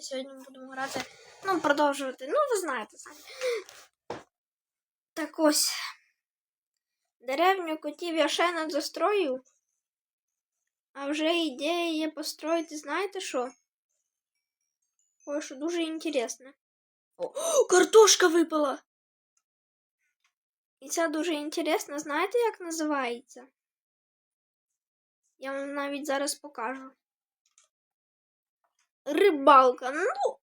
Давайте сьогодні будемо грати. Ну, продовжувати. Ну, ви знаєте самі. Так ось. Деревню котів я ще не дострою. А вже ідея є построїти, знаєте що? Ой, що дуже інтересне. О, картошка випала! І це дуже інтересно. Знаєте, як називається? Я вам навіть зараз покажу. Рибалка. Ну,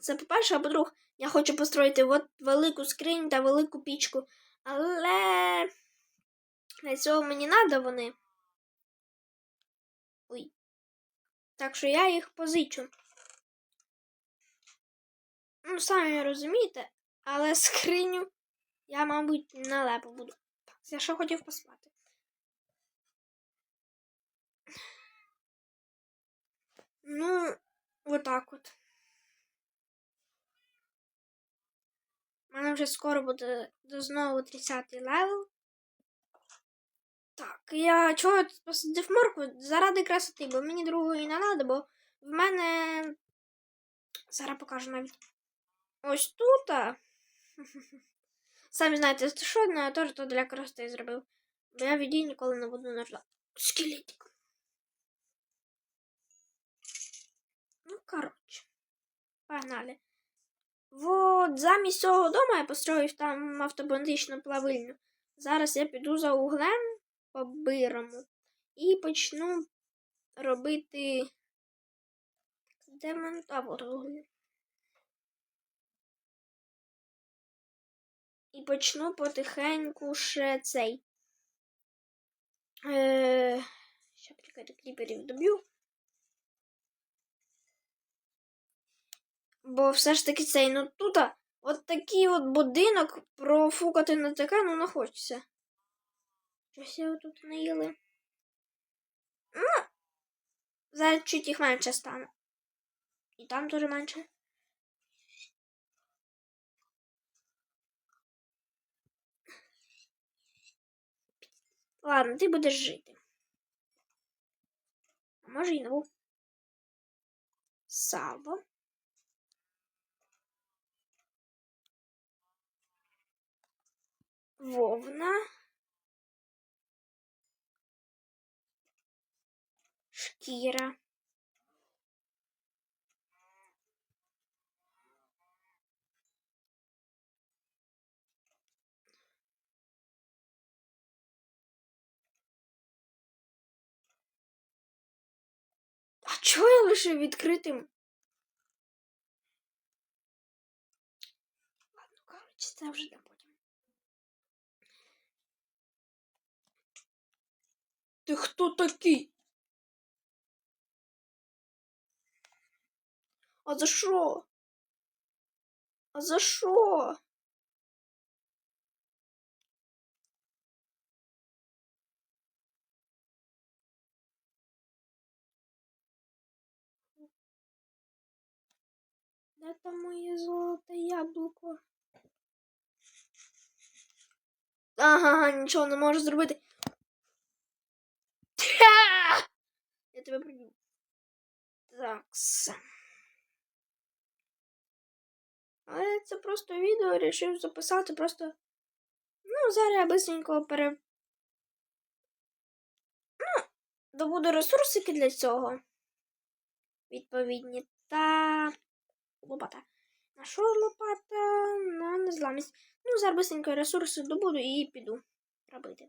це по-перше, а по-друге, я хочу построїти от велику скринь та велику пічку. Але для цього мені треба вони. Ой. Так що я їх позичу. Ну, самі розумієте, але скриню я, мабуть, налепо буду. Так, я ще хотів поспати. Ну, отак от. У мене вже скоро буде знову 30 левел. Так, я чого посадив моркву заради красоти, бо мені другої не треба, бо в мене. Зараз покажу навіть. Ось тут. а. Самі знаєте, що я теж то для красоти зробив. Бо я від її ніколи не буду нажати. Скелетик. Коротше. Погнали. Вот замість цього дому я построїв там автобандичну плавильню. Зараз я піду за углем по-бирому і почну робити. Де мене? А, от углі. І почну потихеньку ще цей. Е... Ще почекайте, кріперів доб'ю. Бо все ж таки цей, ну тут от такий от будинок профукати на таке, ну не хочеться. Щось його тут наїли. Ну, зараз чуть їх менше стане. І там дуже менше. Ладно, ти будеш жити. А може не був. Сало. Вовна. Шкіра. А чого я лише відкритим? Ладно, коротше, це вже не Ти хто такий? А за що? А за що? Де там моє золоте яблуко? Ага, нічого не можу зробити. Я тебе приб'ю. Так. Але це просто відео рішив записати просто. Ну, зараз я бисенько пере. Ну, добуду ресурсики для цього. Відповідні. Та лопата. На що лопата? На незламність. Ну, зараз бисенько ресурси добуду і піду робити.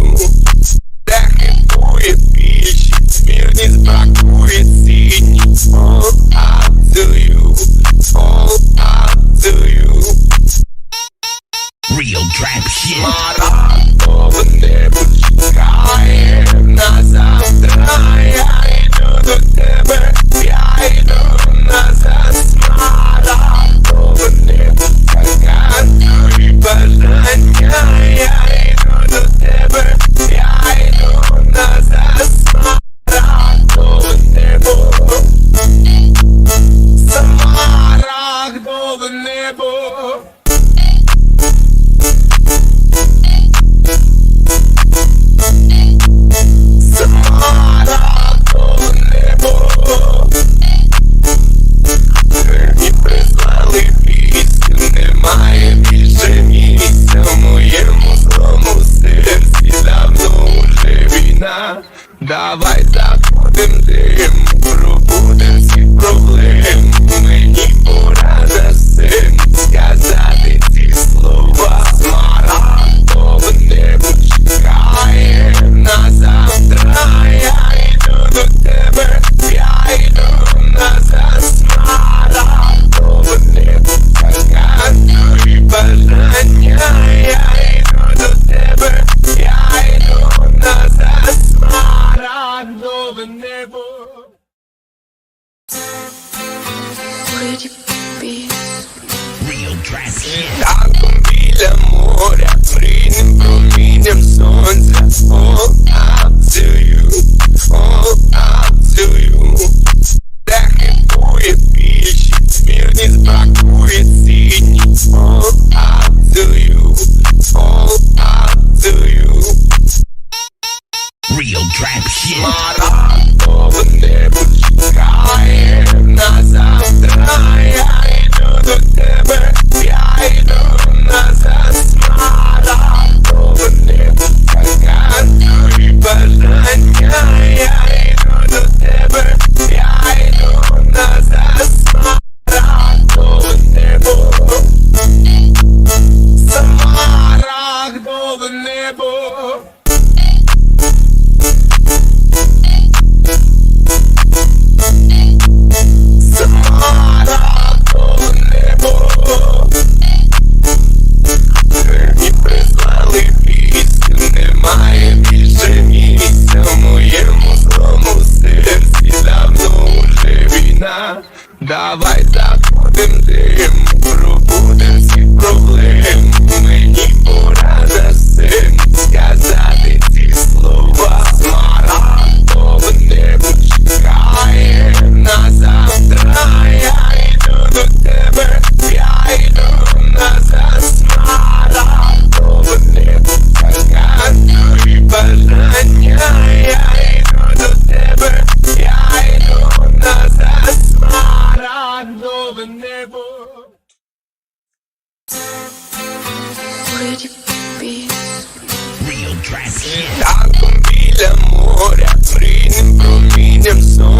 Давай забудем дим, про буденські проблем Мені пора за цим сказати ці слова.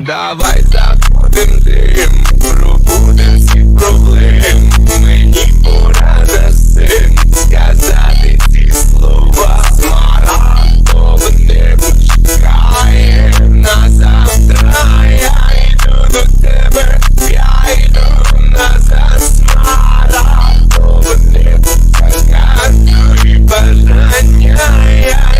Давай заходим дим, пробудем всі проблем. Мені пора за сим сказати ці слова. Маратон не чекає на завтра. Я йду до тебе, я йду назад. Маратон не ну чекає бажання. Я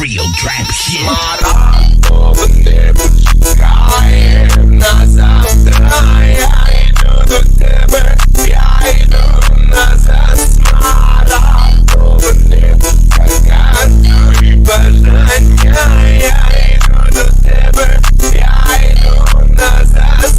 real trap shit. Бажання до тебе, я йду назад.